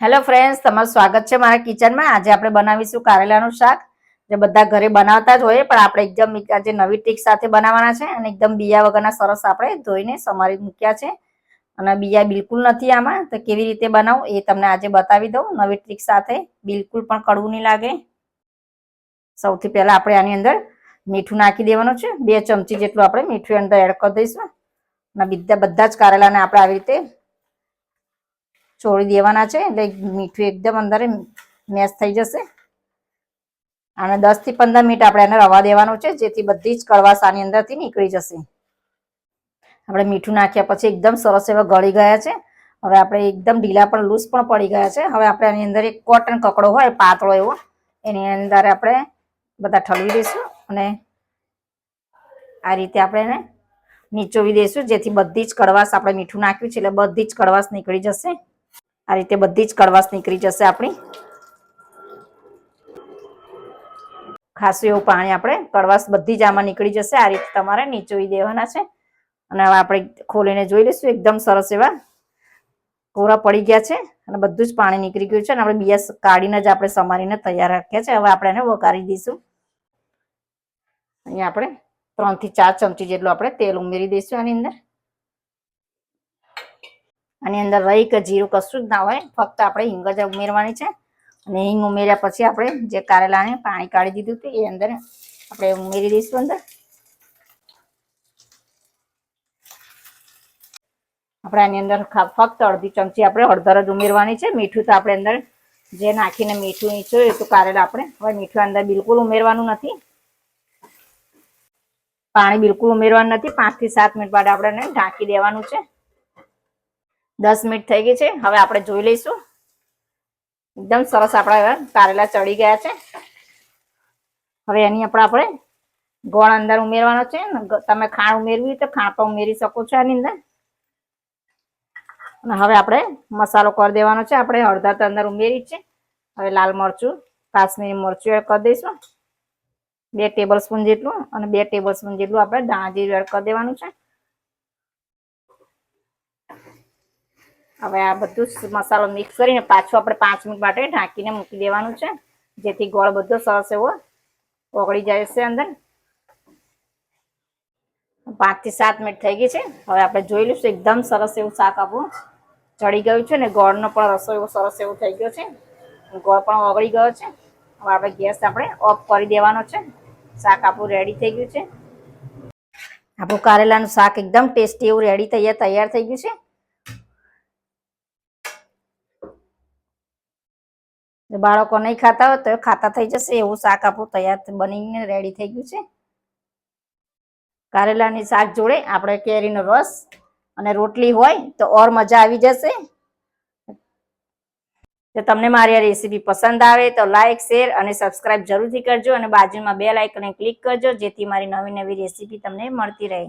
Hello friends તમારું સ્વાગત છે મારા કિચનમાં. આજે આપણે બનાવીશું કારેલાનું શાક. જે બધા ઘરે બનાવતા જ હોય, પણ આપણે એકદમ આજે નવી ટ્રીક સાથે બનાવવાના છે અને એકદમ બીયા વગરના સરસ આપણે ધોઈને સમારી મૂક્યા છે. અને બીયા બિલકુલ નથી આમાં, તો કેવી રીતે બનાવું એ તમને આજે બતાવી દઉં. નવી ટ્રીક સાથે બિલકુલ પણ કડવું નહીં લાગે. સૌથી પહેલાં આપણે આની અંદર મીઠું નાખી દેવાનું છે. બે ચમચી જેટલું આપણે મીઠું અંદર એડ કરી દઈશું. અને બધા બધા જ કારેલાને આપણે આવી રીતે ચોળી દેવાના છે, એટલે મીઠું એકદમ અંદર મેશ થઈ જશે. અને દસથી પંદર મિનિટ આપણે એને રવા દેવાનું છે, જેથી બધી જ કડવાશ આની અંદરથી નીકળી જશે. આપણે મીઠું નાખ્યા પછી એકદમ સરસ એવા ગળી ગયા છે. હવે આપણે એકદમ ઢીલા પણ લૂઝ પણ પડી ગયા છે. હવે આપણે આની અંદર એક કોટન કકડો હોય પાતળો એવો, એની અંદર આપણે બધા ઠલવી દઈશું અને આ રીતે આપણે એને નીચોવી દઈશું, જેથી બધી જ કડવાશ આપણે મીઠું નાખ્યું છે, એટલે બધી જ કડવાશ નીકળી જશે. આ રીતે બધી જ કડવાશ નીકળી જશે આપણી. ખાસું એવું પાણી આપણે કડવાશ બધી જ આમાં નીકળી જશે. આ રીતે તમારે નીચોઈ દેવાના છે. અને હવે આપણે ખોલીને જોઈ લઈશું. એકદમ સરસ એવા કોરા પડી ગયા છે. અને બધું જ પાણી નીકળી ગયું છે. અને આપણે બીજા કાઢીને જ આપણે સમારીને તૈયાર રાખ્યા છે હવે આપણે એને વઘારી દઈશું. અહીંયા આપણે ત્રણથી ચાર ચમચી જેટલું આપણે તેલ ઉમેરી દઈશું આની અંદર. આની અંદર રહી કે જીરું કશું જ ના હોય, ફક્ત આપણે હિંગ જ ઉમેરવાની છે. અને હિંગ ઉમેર્યા પછી આપણે જે કારેલાને પાણી કાઢી દીધું હતું, એ અંદર આપણે ઉમેરી દઈશું અંદર. આપણે આની અંદર ફક્ત અડધી ચમચી આપણે હળદર જ ઉમેરવાની છે. મીઠું તો આપણે અંદર જે નાખીને મીઠું નીચું એ તો કારેલા આપણે. હવે મીઠું અંદર બિલકુલ ઉમેરવાનું નથી. પાણી બિલકુલ ઉમેરવાનું નથી. પાંચથી સાત મિનિટ બાદ આપણે ઢાંકી દેવાનું છે. દસ મિનિટ થઈ ગઈ છે. હવે આપણે જોઈ લઈશું. એકદમ સરસ આપણા કારેલા ચડી ગયા છે. હવે એની આપણે આપણે ગોળ અંદર ઉમેરવાનો છે તમે ખાણ ઉમેરવી તો ખાણ પણ ઉમેરી શકો છો આની અંદર. અને હવે આપણે મસાલો કરી દેવાનો છે. આપણે અડધા તો અંદર ઉમેરી છે. હવે લાલ મરચું, કાશ્મીરી મરચું એડ કરી દઈશું. બે ટેબલ સ્પૂન જેટલું અને બે ટેબલ સ્પૂન જેટલું આપણે દાણા જીરું એડ કરી દેવાનું છે. હવે આ બધું મસાલો મિક્સ કરીને પાછું આપણે પાંચ મિનિટ માટે ઢાંકીને મૂકી દેવાનું છે. જેથી ગોળ બધો સરસ એવો ઓગળી જાય છે અંદર. પાંચથી સાત મિનિટ થઈ ગઈ છે. હવે આપણે જોઈ લઈશું એકદમ સરસ એવું શાક આપણું ચડી ગયું છે ને ગોળનો પણ રસો એવો સરસ એવો થઈ ગયો છે. ગોળ પણ ઓગળી ગયો છે. હવે આપણે ગેસ આપણે ઓફ કરી દેવાનો છે. શાક આપણું રેડી થઈ ગયું છે. આપણું કારેલાનું શાક એકદમ ટેસ્ટી એવું રેડી થઈ તૈયાર થઈ ગયું છે. બાળકો નહીં ખાતા હોય તો ખાતા થઈ જશે, એવું શાક આપણું તૈયાર બનીને રેડી થઈ ગયું છે. કારેલાની શાક જોડે આપણે કેરીનો રસ અને રોટલી હોય તો ઓર મજા આવી જશે. તો તમને મારી આ રેસીપી પસંદ આવે તો લાઇક શેર અને સબસ્ક્રાઇબ જરૂરથી કરજો અને બાજુમાં બે લાઇકને ક્લિક કરજો, જેથી મારી નવી નવી રેસીપી તમને મળતી રહે.